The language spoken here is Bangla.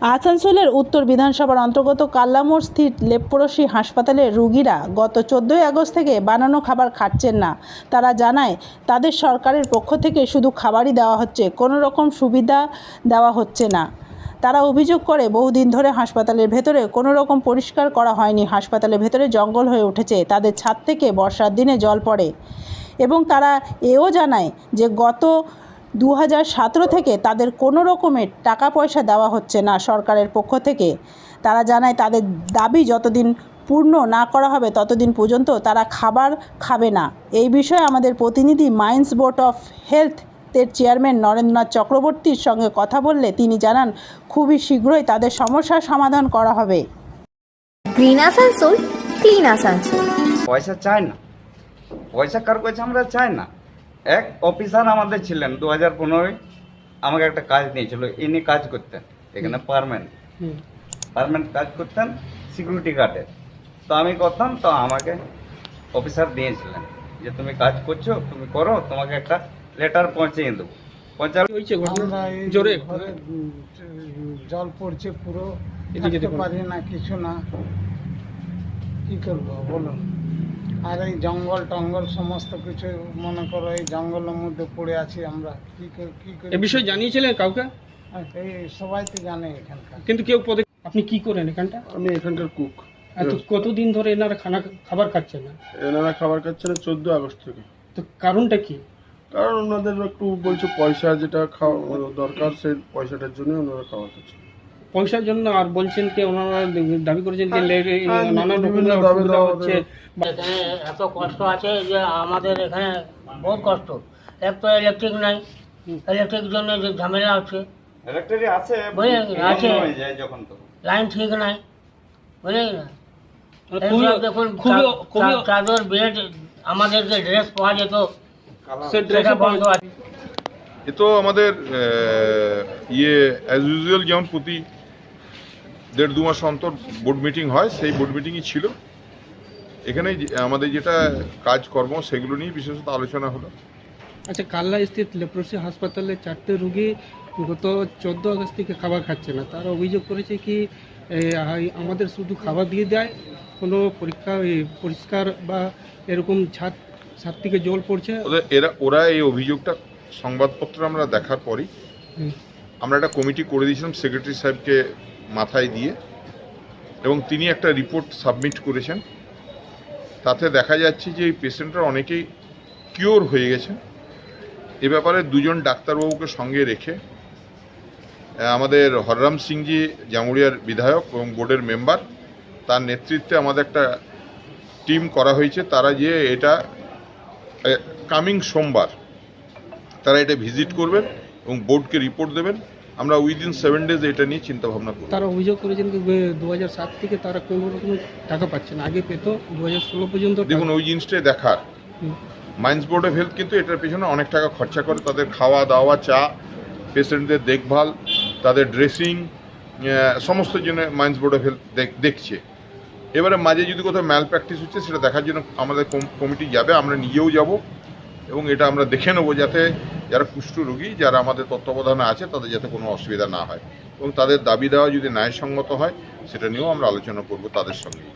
আসানসোলের উত্তর বিধানসভার অন্তর্গত কাল্লামোড় স্থিত লেপ্রোসি হাসপাতালের রুগীরা গত চোদ্দোই আগস্ট থেকে বানানো খাবার খাচ্ছেন না। তারা জানায়, তাদের সরকারের পক্ষ থেকে শুধু খাবারই দেওয়া হচ্ছে কোনো রকম সুবিধা দেওয়া হচ্ছে না। তারা অভিযোগ করে, বহুদিন ধরে হাসপাতালের ভেতরে কোনো রকম পরিষ্কার করা হয়নি। হাসপাতালের ভেতরে জঙ্গল হয়ে উঠেছে, তাদের ছাদ থেকে বর্ষার দিনে জল পড়ে। এবং তারা এও জানায় যে, গত দু হাজার সতেরো থেকে তাদের কোনো রকমের টাকা পয়সা দেওয়া হচ্ছে না সরকারের পক্ষ থেকে। তারা জানায় তাদের দাবি যতদিন পূর্ণ না করা হবে ততদিন পর্যন্ত তারা খাবার খাবে না। এই বিষয়ে আমাদের প্রতিনিধি মাইন্স বোর্ড অফ হেলথের চেয়ারম্যান নরেন্দ্রনাথ চক্রবর্তীর সঙ্গে কথা বললে তিনি জানান খুবই শীঘ্রই তাদের সমস্যার সমাধান করা হবে। গ্রিন আসানসোল ক্লিন আসানসোল পয়সা চাই না। পয়সা কার কাছে আমরা চাই না? এক অফিসার আমাদের ছিলেন দু হাজার পনেরোয় আমাকে একটা কাজ দিয়েছিল ইনি কাজ করতেন এখানে পারমানেন্ট। পারমানেন্ট কাজ করতেন সিকিউরিটি গার্ডের তো আমি করতাম তো আমাকে অফিসার দিয়েছিলেন যে তুমি কাজ করছ তুমি করো তোমাকে একটা লেটার পৌঁছিয়ে দেবো। পৌঁছালে হয়েছে ঘটনা? জোরে? ঘরে জল পড়ছে পুরো এদিকে পারি না কিছু না। কি করব বলুন। আর এই জঙ্গল টঙ্গল সমস্ত কিছু মনে করো এই জঙ্গলের মধ্যে পড়ে আছি আমরা। কি করে কি করে এ বিষয়ে জানিয়েছিলেন কাউকে? আর এই সবাই তো জানে এখানকার। কিন্তু কেউ পদে আপনি কি করেন এখানটা? আমি এখানকার কুক। এত কতদিন ধরে এনারা খানা খাবার খাচ্ছেন না? এনারা খাবার খাচ্ছে না চোদ্দ আগস্ট থেকে। তো কারণটা কি? কারণ ওনাদের একটু বলছে পয়সা যেটা খাওয়া দরকার সেই পয়সাটার জন্য ওনারা খাবার খাচ্ছে পয়সার জন্য আর বলছেন কি ওনারা দাবি করেছেন যে লে- হ্যাঁ, নানা রকমের দাবি অসুবিধা হচ্ছে। এখানে এত কষ্ট আছে যে আমাদের এখানে বহুত কষ্ট। এক তো ইলেকট্রিক নাই ইলেকট্রিক জন্য যে ঝামেলা হচ্ছে ইলেকট্রিক আছে আছে। যখন তো লাইন ঠিক নাই বুঝলেন না? দেখুন খুবই খুবই চা- চাদর বেড আমাদের যে ড্রেস পাওয়া যেত সে সেটা বন্ধ আছে। এ তো আমাদের ইয়ে অ্যাজ ইউজুয়াল যেমন প্রতি দেড় দু মাস অন্তর বোর্ড মিটিং হয় সেই বোর্ড মিটিংই ছিল। এখানে আমাদের যেটা কাজকর্ম সেগুলো নিয়ে বিশেষত আলোচনা হলো। আচ্ছা কাল্লা স্থিত লেপ্রোসি হাসপাতালে চারটে রুগী গত চোদ্দ আগস্ট থেকে খাবার খাচ্ছে না। তারা অভিযোগ করেছে কি আমাদের শুধু খাবার দিয়ে দেয় কোনো পরীক্ষা পরিষ্কার বা এরকম ছাদ ছাদ থেকে জল পড়ছে? এরা ওরা এই অভিযোগটা সংবাদপত্র আমরা দেখার পরই আমরা একটা কমিটি করে দিয়েছিলাম সেক্রেটারি সাহেবকে মাথায় দিয়ে এবং তিনি একটা রিপোর্ট সাবমিট করেছেন। তাতে দেখা যাচ্ছে যে এই পেশেন্টরা অনেকেই কিওর হয়ে গেছে এ ব্যাপারে দুজন ডাক্তারবাবুকে সঙ্গে রেখে আমাদের হররাম সিংজি জামুরিয়ার বিধায়ক এবং বোর্ডের মেম্বার, তার নেতৃত্বে আমাদের একটা টিম করা হয়েছে। তারা যে এটা কামিং সোমবার, তারা এটা ভিজিট করবেন এবং বোর্ডকে রিপোর্ট দেবেন। আমরা উইদিন সেভেন ডেজ এটা নিয়ে চিন্তা ভাবনা করব তারা অভিযোগ করেছেন দু হাজার সাত থেকে তারা কোনো রকমের টাকা পাচ্ছে না। আগে পেত দু হাজার ষোলো পর্যন্ত দেখুন ওই জিনিসটাই দেখার। মাইন্স বোর্ড অফ হেলথ কিন্তু এটার পেছনে অনেক টাকা খরচা করে। তাদের খাওয়া দাওয়া চা পেশেন্টদের দেখভাল তাদের ড্রেসিং সমস্ত জন্য মাইন্স বোর্ড অফ হেলথ দেখছে। এবারে মাঝে যদি কোথাও ম্যাল প্র্যাকটিস হচ্ছে সেটা দেখার জন্য আমাদের কমিটি যাবে। আমরা নিজেও যাব এবং এটা আমরা দেখে নেব যাতে যারা কুষ্ঠ রোগী যারা আমাদের তত্ত্বাবধানে আছে, তাদের যাতে কোনো অসুবিধা না হয়। এবং তাদের দাবি দেওয়া যদি ন্যায়সঙ্গত হয়, সেটা নিয়েও আমরা আলোচনা করব তাদের সঙ্গে।